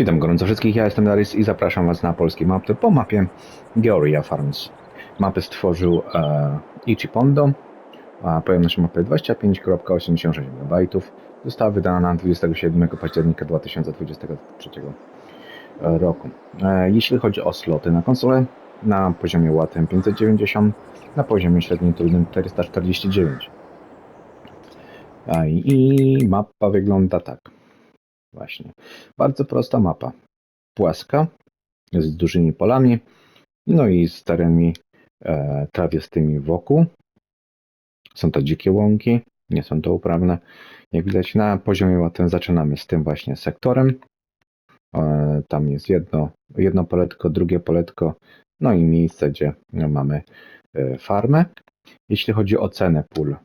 Witam gorąco wszystkich, ja jestem Darys i zapraszam Was na polskie mapy po mapie Georia Farms. Mapy stworzył e, Ichi Pondo, a pojemność mapy 25.86 MB. Została wydana 27 października 2023 roku. E, jeśli chodzi o sloty na konsolę, na poziomie łatwym 590, na poziomie średnim trudnym 449. A, I mapa wygląda tak. Właśnie. Bardzo prosta mapa. Płaska, z dużymi polami, no i z terenami e, trawiastymi wokół. Są to dzikie łąki, nie są to uprawne. Jak widać na poziomie łatwym zaczynamy z tym właśnie sektorem. E, tam jest jedno, jedno poletko, drugie poletko, no i miejsce, gdzie mamy e, farmę. Jeśli chodzi o cenę pól,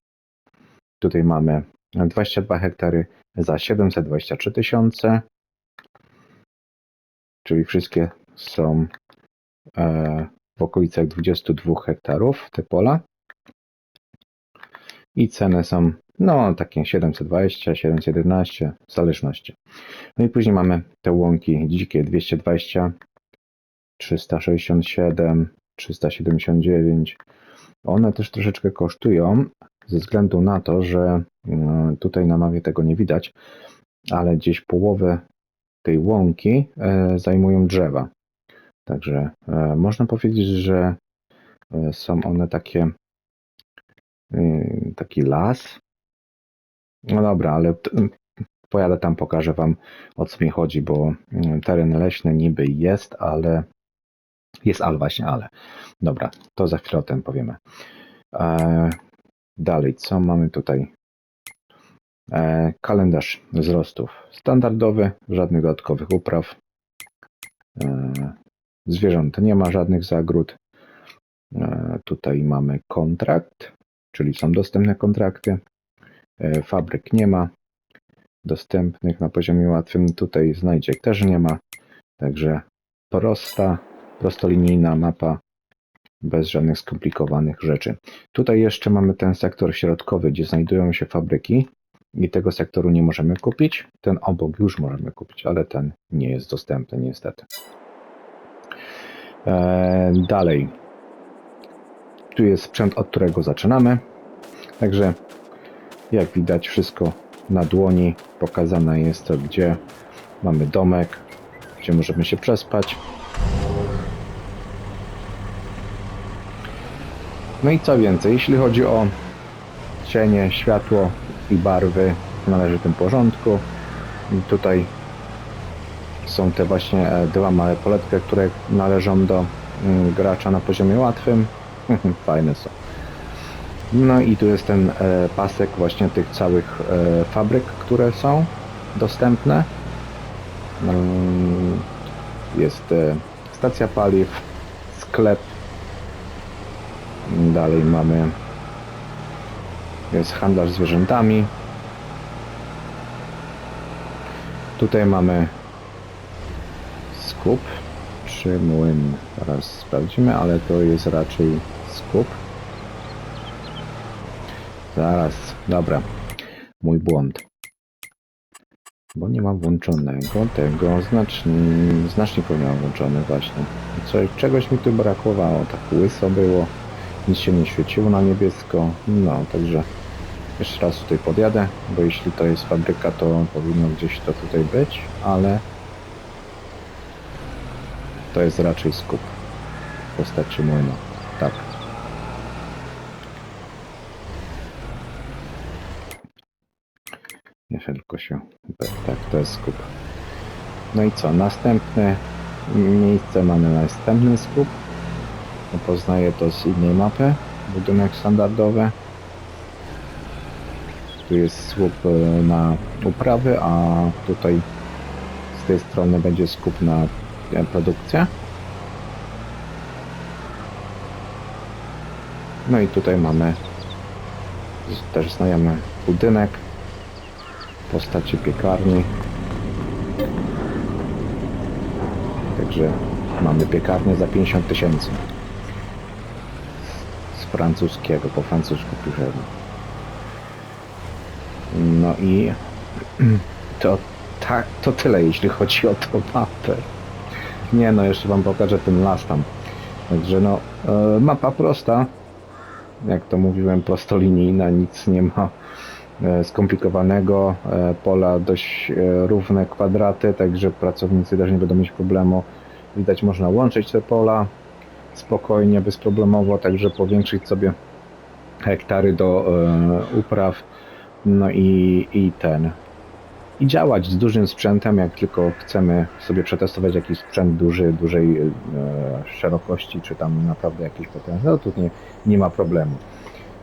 tutaj mamy 22 hektary za 723 tysiące, czyli wszystkie są e, w okolicach 22 hektarów te pola. I ceny są no takie 720, 711 w zależności. No i później mamy te łąki dzikie 220, 367, 379. One też troszeczkę kosztują, ze względu na to, że mm, tutaj na mapie tego nie widać, ale gdzieś połowę tej łąki e, zajmują drzewa. Także e, można powiedzieć, że e, są one takie taki las. No dobra, ale pojadę tam, pokażę Wam o co mi chodzi, bo teren leśny niby jest, ale jest ale właśnie, ale. Dobra, to za chwilę o tym powiemy. Dalej, co mamy tutaj? E, kalendarz wzrostów standardowy, żadnych dodatkowych upraw. E, zwierząt nie ma żadnych zagród. E, tutaj mamy kontrakt, czyli są dostępne kontrakty. E, fabryk nie ma dostępnych na poziomie łatwym. Tutaj znajdziek też nie ma. Także prosta, prostolinijna mapa bez żadnych skomplikowanych rzeczy. Tutaj jeszcze mamy ten sektor środkowy, gdzie znajdują się fabryki i tego sektoru nie możemy kupić. Ten obok już możemy kupić, ale ten nie jest dostępny niestety. Eee, dalej. Tu jest sprzęt, od którego zaczynamy. Także jak widać wszystko na dłoni pokazane jest to, gdzie mamy domek, gdzie możemy się przespać. No i co więcej, jeśli chodzi o cienie, światło i barwy w należytym porządku. Tutaj są te właśnie e, dwa małe poletki, które należą do mm, gracza na poziomie łatwym. Fajne są. No i tu jest ten e, pasek właśnie tych całych e, fabryk, które są dostępne. Mm, jest stacja paliw, sklep Dalej mamy jest handlarz zwierzętami. Tutaj mamy skup czy młyn. Teraz sprawdzimy, ale to jest raczej skup. Zaraz, dobra. Mój błąd. Bo nie mam włączonego tego znacznie, znaczniku nie mam włączony właśnie. Coś, czegoś mi tu brakowało, tak łyso było. Nic się nie świeciło na niebiesko. No, także jeszcze raz tutaj podjadę, bo jeśli to jest fabryka, to powinno gdzieś to tutaj być, ale to jest raczej skup w postaci młyna. Tak. Jeszcze tylko się... Tak, to jest skup. No i co? Następne miejsce mamy następny skup. Poznaję to z innej mapy. Budynek standardowy. Tu jest słup e, na uprawy, a tutaj z tej strony będzie skup na e, produkcję. No i tutaj mamy też znajomy budynek w postaci piekarni. Także mamy piekarnię za 50 tysięcy francuskiego, po francusku piszemy. No i to tak, to tyle jeśli chodzi o tą mapę. Nie no, jeszcze wam pokażę ten las tam. Także no, e, mapa prosta. Jak to mówiłem, prostolinijna, nic nie ma e, skomplikowanego. E, pola dość równe, kwadraty, także pracownicy też nie będą mieć problemu. Widać, można łączyć te pola spokojnie, bezproblemowo, także powiększyć sobie hektary do e, upraw. No i, i ten. I działać z dużym sprzętem, jak tylko chcemy sobie przetestować jakiś sprzęt duży, dużej e, szerokości, czy tam naprawdę jakiś potężny, no nie, nie ma problemu.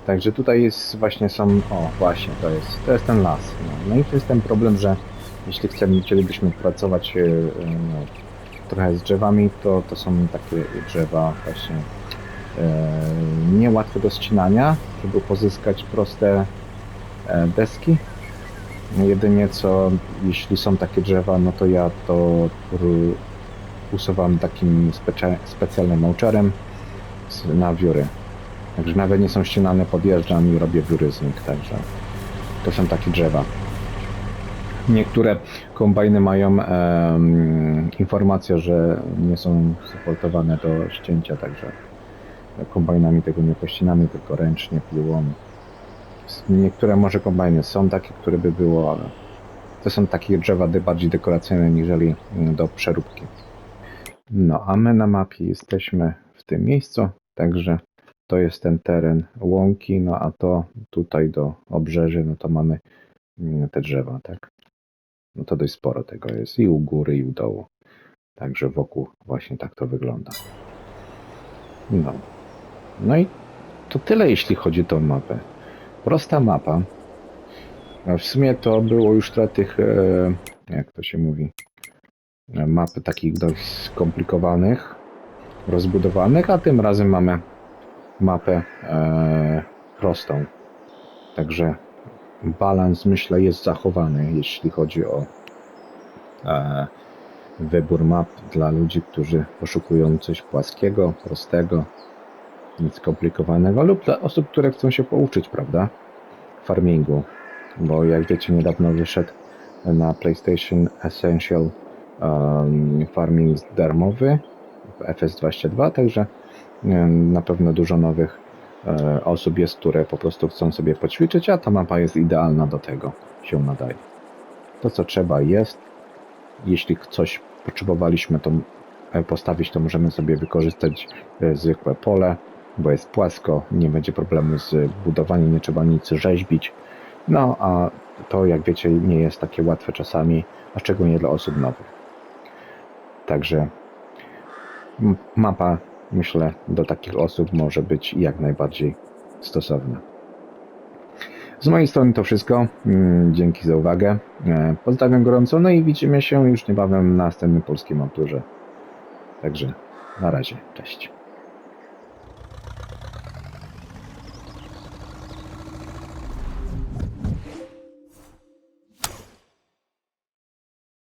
Także tutaj jest właśnie są, o właśnie, to jest, to jest ten las. No, no i to jest ten problem, że jeśli chcielibyśmy pracować e, e, trochę z drzewami, to, to są takie drzewa właśnie e, niełatwe do ścinania, żeby pozyskać proste e, deski. Jedynie co, jeśli są takie drzewa, no to ja to usuwam takim specjalnym małczerem z- na wióry. Także nawet nie są ścinane, podjeżdżam i robię wióry z nich, także to są takie drzewa. Niektóre kombajny mają em, informację, że nie są supportowane do ścięcia, także kombajnami tego nie pościnamy, tylko ręcznie, piłą. Niektóre może kombajny są takie, które by było, ale to są takie drzewa bardziej dekoracyjne niżeli mm, do przeróbki. No, a my na mapie jesteśmy w tym miejscu, także to jest ten teren łąki, no a to tutaj do obrzeży, no to mamy mm, te drzewa, tak? No to dość sporo tego jest i u góry, i u dołu. Także wokół właśnie tak to wygląda. No. No i to tyle, jeśli chodzi o tą mapę. Prosta mapa. W sumie to było już trochę tych, e, jak to się mówi, map takich dość skomplikowanych, rozbudowanych, a tym razem mamy mapę e, prostą. Także balans myślę jest zachowany, jeśli chodzi o e, wybór map dla ludzi, którzy poszukują coś płaskiego, prostego, nic skomplikowanego, lub dla osób, które chcą się pouczyć, prawda? Farmingu. Bo jak wiecie, niedawno wyszedł na PlayStation Essential um, Farming darmowy FS22, także em, na pewno dużo nowych osób jest, które po prostu chcą sobie poćwiczyć, a ta mapa jest idealna do tego, się nadaje. To co trzeba jest, jeśli coś potrzebowaliśmy to e, postawić, to możemy sobie wykorzystać e, zwykłe pole, bo jest płasko, nie będzie problemu z budowaniem, nie trzeba nic rzeźbić. No a to jak wiecie nie jest takie łatwe czasami, a szczególnie dla osób nowych. Także mapa myślę do takich osób może być jak najbardziej stosowna. Z mojej strony to wszystko. Mm, Dzięki za uwagę. E, Pozdrawiam gorąco, no i widzimy się już niebawem na następnym polskim maturze. Także na razie, cześć.